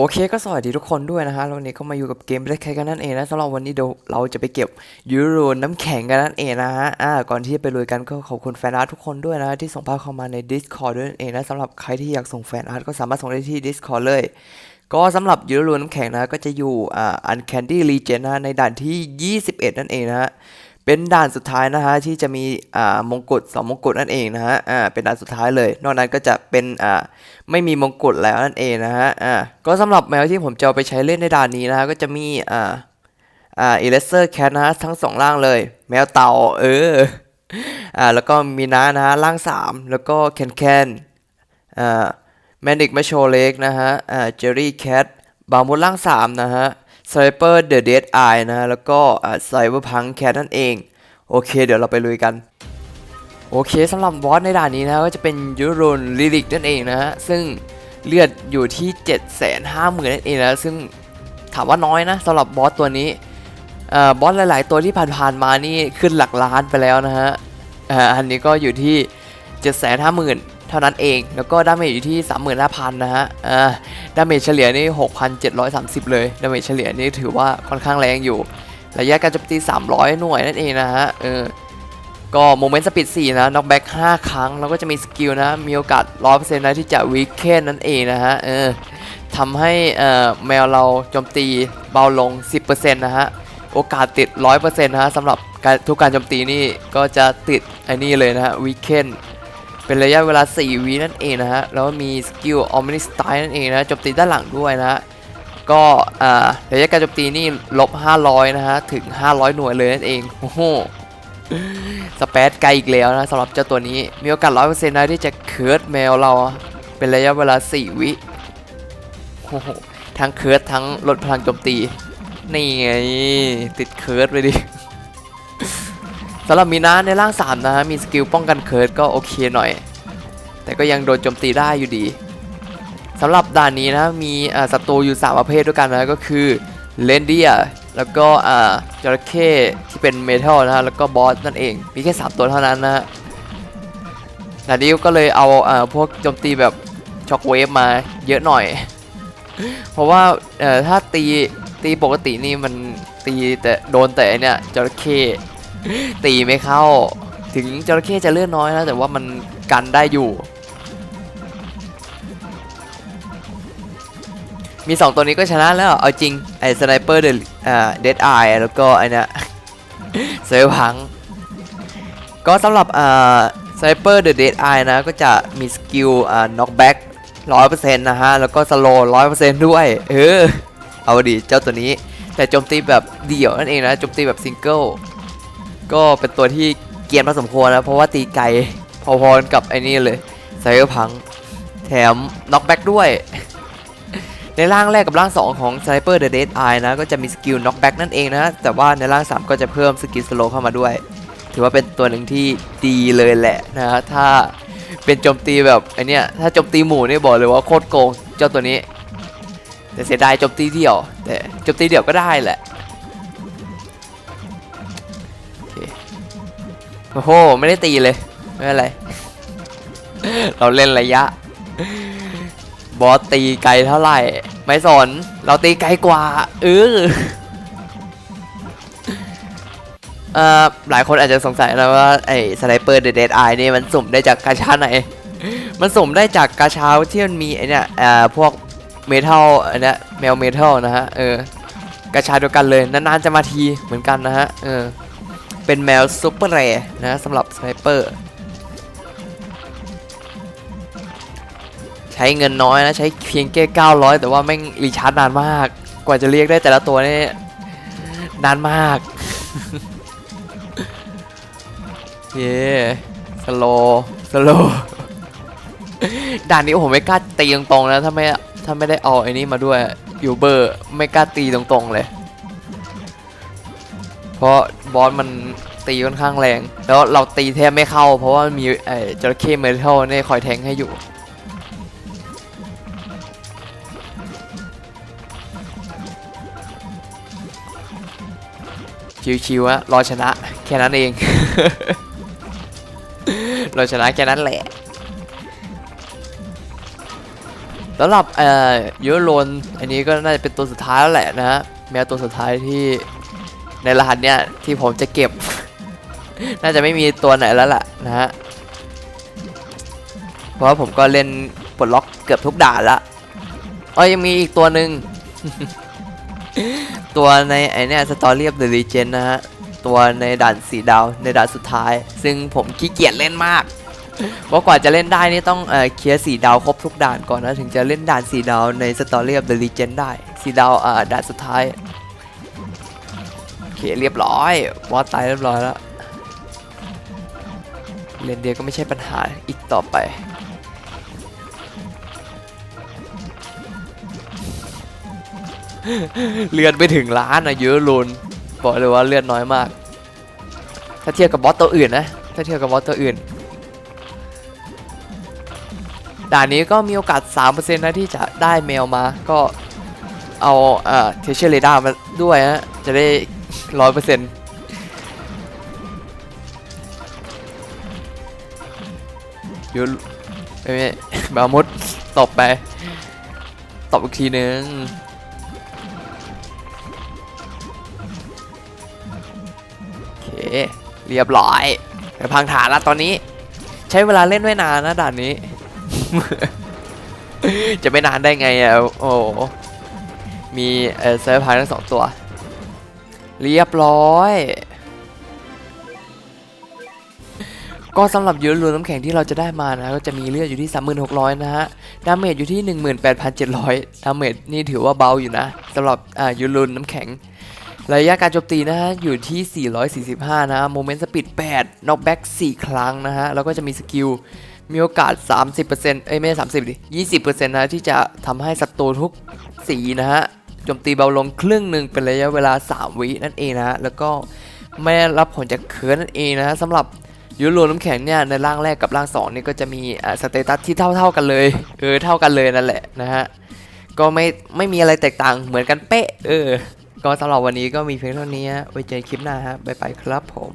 โอเคก็สวัสดีทุกคนด้วยนะฮะวันนี้ก็มาอยู่กับเกมเล็กกันนั่นเองนะสำหรับวันนี้เดี๋ยวเราจะไปเก็บยูโรน้ำแข็งกันนั่นเองนะฮะอ่าก่อนที่จะไปลุยกันก็ขอบคุณแฟนอาร์ตทุกคนด้วยนะที่ส่งภาพเข้ามาใน Discord ด้วยนั่นเองนะสำหรับใครที่อยากส่งแฟนอาร์ตก็สามารถส่งได้ที่ Discord เลย ก็สำหรับยูโรน้ำแข็งนะก็จะอยู่อ่า Uncandy Legend นะในด่านที่ 21 นั่นเองนะฮะ เป็นด่านสุดท้ายนะฮะที่จะมีอ่ามงกุฎสองมงกุฎนั่นเองนะฮะอ่าเป็นด่านสุดท้ายเลย นอกนั้นก็จะเป็นอ่าไม่มีมงกุฎแล้วนั่นเองนะฮะอ่าก็สำหรับแมวที่ผมจะไปใช้เล่นในด่านนี้นะฮะก็จะมีอ่าอ่าอิเลเซอร์แคทนะฮะทั้งสองร่างเลย แมวเต่าเอออ่าแล้วก็มีน้านะฮะร่างสามแล้วก็แคนแคนอ่าแมนิกมาโชเล็กนะฮะอ่าเจอรี่แคทบางมดร่างสามนะฮะ s n i p e r The Dead Eye นะแล้วก็ไซเบอร์พังแคทนั่นเอง โอเค เดี๋ยวเราไปลุยกัน โอเคสำหรับบอสในด่านนี้นะก็จะเป็นยูโรนลิลิกนั่นเองนะฮะ ซึ่งเลือดอยู่ที่ 7 5 0 0 0 0นั่นเองนะซึ่งถามว่าน้อยนะสำหรับบอสตัวนี้บอสหลาย ๆ ตัวที่ผ่านๆมานี่ขึ้นหลักล้านไปแล้วนะฮะอันนี้ก็อยู่ที่ 7 5 0 0 0 0 เท่านั้นเอง แล้วก็ดาเมจอยู่ที่ 35,000 นะฮะอ่าดาเมจเฉลี่ยนี่ 6,730 เลยดาเมจเฉลี่ยนี่ถือว่าค่อนข้างแรงอยู่ระยะการโจมตี 300 หน่วยนั่นเองนะฮะเออก็โมเมนต์สปีด4นะน็อกแบ็ก5ครั้ง แล้วก็จะมีสกิลนะ มีโอกาส 100%นะที่จะวีคเคนนั่นเองนะฮะเออทำให้อ่อแมวเราโจมตีเบาลง 10%นะฮะ โอกาสติด 100%นะฮะสำหรับการทุกการโจมตีนี่ก็จะติดไอ้นี่เลยนะฮะวีคเคน เป็นระยะเวลา 4 วินั่นเองนะฮะ แล้วมีสกิลออมนิสไตนั่นเองนะโจมตีด้านหลังด้วยนะฮะ ก็อ่าระยะการโจมตีนี่ลบ 500 นะฮะ ถึง 500 หน่วยเลยนั่นเอง โอ้โห สเปซไกลอีกแล้วนะสำหรับเจ้าตัวนี้ มีโอกาส 100%นะที่จะเคิร์ดแมวเรา เป็นระยะเวลา 4 วิโอ้โห ทั้งเคิร์ดทั้งลดพลังโจมตี นี่ไง ติดเคิร์ดไปดิ สำหรับมีนาในร่าง3นะฮะมีสกิลป้องกันเคิร์ดก็โอเคหน่อย แต่ก็ยังโดนโจมตีได้อยู่ดีสำหรับด่านนี้นะมีศัตรูอยู่ 3 ประเภทด้วยกันนะก็คือเลนเดียแล้วก็จระเข้ที่เป็นเมทัลนะฮะแล้วก็บอสนั่นเองมีแค่ 3 ตัวเท่านั้นนะฮะด่านนี้ก็เลยเอาอพวกโจมตีแบบช็อคเวฟมาเยอะหน่อย เพราะว่าถ้าตีตีปกตินี่มันตีแต่โดนแต่เนี่ยจระเข้ ตีไม่เข้า ถึงจระเข้จะเลื่อนน้อยนะแต่ว่ามันกันได้อยู่ มี 2 ตัวนี้ก็ชนะแล้ว เอาจริง ไอ้สไนเปอร์เดอ่าเดดไอแล้วก็ไอ้นี่ยเซลพัง ก็สำหรับอ่าสไนเปอร์เดอะเดดไอนะ ก็จะมีสกิลอ่าน็อกแบ็กร้อยเปอร์เซ็นต์นะฮะ แล้วก็สโลร้อยเปอร์เซ็นต์ด้วย เออ เอาดิเจ้าตัวนี้ แต่โจมตีแบบเดี่ยวนั่นเองนะ โจมตีแบบซิงเกิล ก็เป็นตัวที่เกียนพอสมควรนะเพราะว่าตีไกลพอๆกับไอ้นี่เลยไซเบอร์พัง แถมน็อกแบ็กด้วย ในร่างแรกกับร่าง 2 ของ Sniper the Dead Eye นะ ก็จะมีสกิล knockback นั่นเองนะ แต่ว่าในร่าง 3 ก็จะเพิ่มสกิล slow เข้ามาด้วย ถือว่าเป็นตัวหนึ่งที่ดีเลยแหละนะฮะถ้าเป็นโจมตีแบบไอเนี้ยถ้าโจมตีหมู่นี่บอกเลยว่าโคตรโกงเจ้าตัวนี้ แต่เสียดายโจมตีเดี่ยว แต่โจมตีเดี่ยวก็ได้แหละ โอ้โห ไม่ได้ตีเลย ไม่เป็นไร เราเล่นระยะ บอสตีไกลเท่าไหร่ ไม่สน เราตีไกลกว่า เออเอ่อหลายคนอาจจะสงสัยนะว่าไอ้สไนเปอร์เดดไอนี่มันสุ่มได้จากกาชาไหน มันสุ่มได้จากกาชาที่มันมีไอเนี่ยเอ่อพวกเมทัลอันเนี้ยแมวเมทัลนะฮะ เออกาชาเดียวกันเลย นานๆจะมาทีเหมือนกันนะฮะ เออ เป็นแมวซุปเปอร์แรนะสำหรับสไนเปอร์ ใช้เงินน้อยนะ ใช้เพียงแค่900 แต่ว่าแม่งรีชาร์จนานมาก กว่าจะเรียกได้แต่ละตัวนี่นานมากเย้สโลสโลด่านนี้ผมไม่กล้าตีตรงๆนะถ้าไม่ถ้าไม่ได้เอาไอ้นี้มาด้วยยูเบอร์ไม่กล้าตีตรงๆเลย เพราะ บอสมันตีค่อนข้างแรง แล้วเราตีแทบไม่เข้า เพราะว่ามีไอ้จระเข้เมทัลเนี่ยคอยแทงให้อยู่ชิวๆอะรอชนะแค่นั้นเอง รอชนะแค่นั้นแหละสำหรับเอ่อยูโรนอันนี้ก็น่าจะเป็นตัวสุดท้ายแล้วแหละนะฮะแมวตัวสุดท้ายที่ ในรหัสเนี้ยที่ผมจะเก็บ น่าจะไม่มีตัวไหนแล้วล่ะนะฮะเพราะว่าผมก็เล่นปลดล็อกเกือบทุกด่านละอ๋อยังมีอีกตัวหนึ่งตัวในไอเนี่ยสตอรี่ of the legend นะฮะตัวในด่านสีดาวในด่านสุดท้าย ซึ่งผมขี้เกียจเล่นมากเพราะกว่าจะเล่นได้นี่ต้องเอ่อเคลียร์สีดาวครบทุกด่านก่อนนะ ถึงจะเล่นด่านสีดาวใน Story of the Legend ได้สีดาวอ่าด่านสุดท้าย เคเรียบร้อย บอสตายเรียบร้อยแล้ว เลนเดียก็ไม่ใช่ปัญหาอีกต่อไป เลือดไปถึงล้านอะเยอะลุนบอกเลยว่าเลือดน้อยมาก ถ้าเทียบกับบอสตัวอื่นนะ ถ้าเทียบกับบอสตัวอื่น ด่านนี้ก็มีโอกาส 3%นะที่จะได้เมลมา ก็เอาเอ่อเทเชอร์เรดามาด้วยฮะ จะได้ ร้อยเปอร์เซ็นต์ยูเอ้ยบามุดตบไป ตบอีกทีนึงโอเค เรียบร้อยไปพังฐานล้วตอนนี้ ใช้เวลาเล่นไม่นานนะด่านนี้ จะไม่นานได้ไงอะ โอ้มีเอ่อเซิร์ฟพายทั้งสองตัว เรียบร้อย ก็สำหรับยูรูน้ำแข็งที่เราจะได้มานะ ก็จะมีเลือดอยู่ที่ 3600 นะฮะ ดาเมจอยู่ที่ 18,700 ดาเมจนี่ถือว่าเบาอยู่นะสำหรับอ่ายูรูน้ำแข็ง ระยะการโจมตีนะฮะ อยู่ที่ 445 นะโมเมนต์สปีด8น็อกแบ็ก4 ครั้งนะฮะ แล้วก็จะมีสกิลมีโอกาส 30%เอ้ยไม่ใช่30ดิ20%นะที่จะทำให้ศัตรูทุกสีนะฮะ จมตีเบาลงครึ่งหนึ่งเป็นระยะเวลา 3 วินั่นเองนะฮะแล้วก็ไม่ได้รับผลจากเคิร์นนั่นเองนะฮะสำหรับยูโรน้ำแข็งเนี่ยในร่างแรกกับร่าง2นี่ก็จะมีสเตตัสที่เท่าๆกันเลยเออเท่ากันเลยนั่นแหละนะฮะก็ไม่ไม่มีอะไรแตกต่างเหมือนกันเป๊ะเออก็สำหรับวันนี้ก็มีเพียงเท่านี้ไว้เจอคลิปหน้าฮะบ๊ายบายครับผม